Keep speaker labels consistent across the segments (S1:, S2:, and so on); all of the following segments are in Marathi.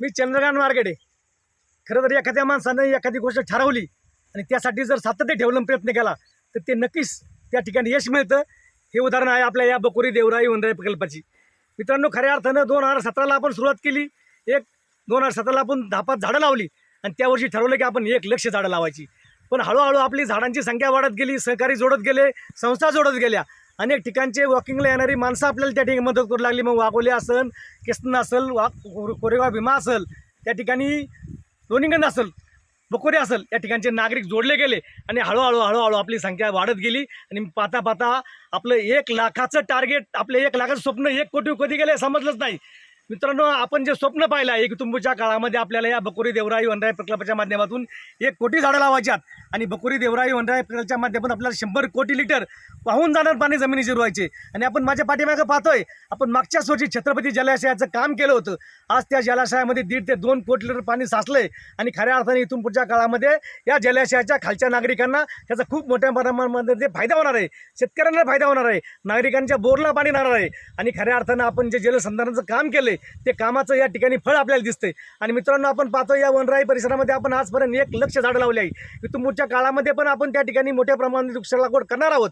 S1: मी चंद्रकांत मार्केट आहे खरं तर एखाद्या माणसानं एखादी गोष्ट ठरवली आणि त्यासाठी जर सातत्य ठेवलं प्रयत्न केला तर ते नक्कीच त्या ठिकाणी यश मिळतं. हे उदाहरण आहे आपल्या या बकोरी देवराई वनराई प्रकल्पाची. मित्रांनो खऱ्या अर्थानं दोन हजार सतराला आपण सुरुवात केली. एक दोन हजार सतराला आपण दहा पाच झाडं लावली आणि त्या वर्षी ठरवलं की आपण एक लक्ष झाडं लावायची. पण हळूहळू आपली झाडांची संख्या वाढत गेली सहकारी जोडत गेले संस्था जोडत गेल्या. अनेक ठिकाणचे वॉकिंगला येणारी माणसं आपल्याला त्या ठिकाणी मदत करू लागली. मग वाघोली असेल केसन असेल वा कोरेगाव भीमा असेल त्या ठिकाणी लोणीगंज असेल बकोरी असेल या ठिकाणचे नागरिक जोडले गेले आणि हळूहळू हळूहळू आपली संख्या वाढत गेली. आणि पाहता पाहता आपलं एक लाखाचं टार्गेट आपलं एक लाखाचं स्वप्न एक कोटी कधी गेले समजलंच नाही. मित्रांनो आपण जे स्वप्न पाहिलं आहे की तुंबूच्या काळामध्ये आपल्याला या बकोरी देवराई वनराई प्रकल्पाच्या माध्यमातून एक कोटी झाडं लावायच्यात आणि बकोरी देवराई वनराई प्रकल्पाच्या माध्यमातून आपल्याला शंभर कोटी लिटर वाहून जाणार पाणी जमिनी जिरवायचे आणि आपण माझ्या पाठीमागं पाहतोय आपण मागच्या वर्षी छत्रपती जलाशयाचं काम केलं होतं. आज त्या जलाशयामध्ये दीड ते दोन कोटी लिटर पाणी साचलंय. आणि खऱ्या अर्थाने इथून पुढच्या काळामध्ये या जलाशयाच्या खालच्या नागरिकांना त्याचा खूप मोठ्या प्रमाणामध्ये ते फायदा होणार आहे. शेतकऱ्यांना फायदा होणार आहे. नागरिकांच्या बोरला पाणी राहणार आहे. आणि खऱ्या अर्थानं आपण जे जलसंधारणाचं काम केलं ते कामाचं या ठिकाणी फळ आपल्याला दिसतंय. आणि मित्रांनो आपण पाहतो या वनराई परिसरामध्ये आपण आजपर्यंत एक लक्ष झाडं लावले आहे. इथून पुढच्या काळामध्ये पण आपण त्या ठिकाणी मोठ्या प्रमाणात वृक्ष लागवड करणार आहोत.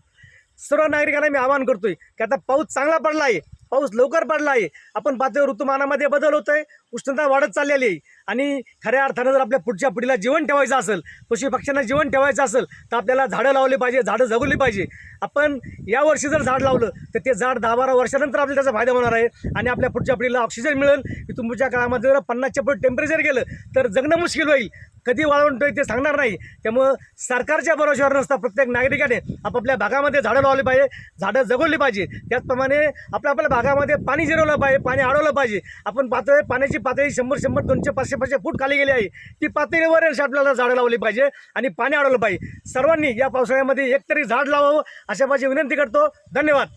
S1: सर्व नागरिकांना मी आवाहन करतोय की आता पाऊस चांगला पडला आहे पाऊस लवकर पडला आहे आपण पाहतोय ऋतुमानामध्ये बदल होतोय. उष्णता वाढत चाललेली आहे. आणि खऱ्या अर्थानं जर आपल्या पुढच्या पिढीला जीवन ठेवायचं असेल पशु पक्ष्यांना जीवन ठेवायचं असेल तर आपल्याला झाडं लावली पाहिजे झाडं जगवली पाहिजे. आपण या वर्षी जर झाड लावलं तर ते झाड दहा बारा वर्षानंतर आपल्याला त्याचा फायदा होणार आहे. आणि आपल्या पुढच्या पिढीला ऑक्सिजन मिळेल. इथून पुढच्या काळामध्ये जर पन्नासच्या पुढे टेम्परेचर गेलं तर जगणं मुश्किल होईल. कधी वाळवंट ते सांगणार नाही. त्यामुळं सरकारच्या भरोश्यावर नसता प्रत्येक नागरिकाने आपापल्या भागामध्ये झाडं लावली पाहिजे झाडं जगवली पाहिजे. त्याचप्रमाणे आपल्या आपल्या भागामध्ये पाणी जिरवलं पाहिजे पाणी अडवलं पाहिजे. आपण पाहतोय पाण्याची पातळी शंभर शंभर दोनशे पाचशे पाचशे फूट खाली गेली आहे. ती पातळीवर आपल्याला झाडं लावली पाहिजे आणि पाणी अडवलं पाहिजे. सर्वांनी या पावसाळ्यामध्ये एकतरी झाड लावावं अशा माझी विनंती करतो. धन्यवाद.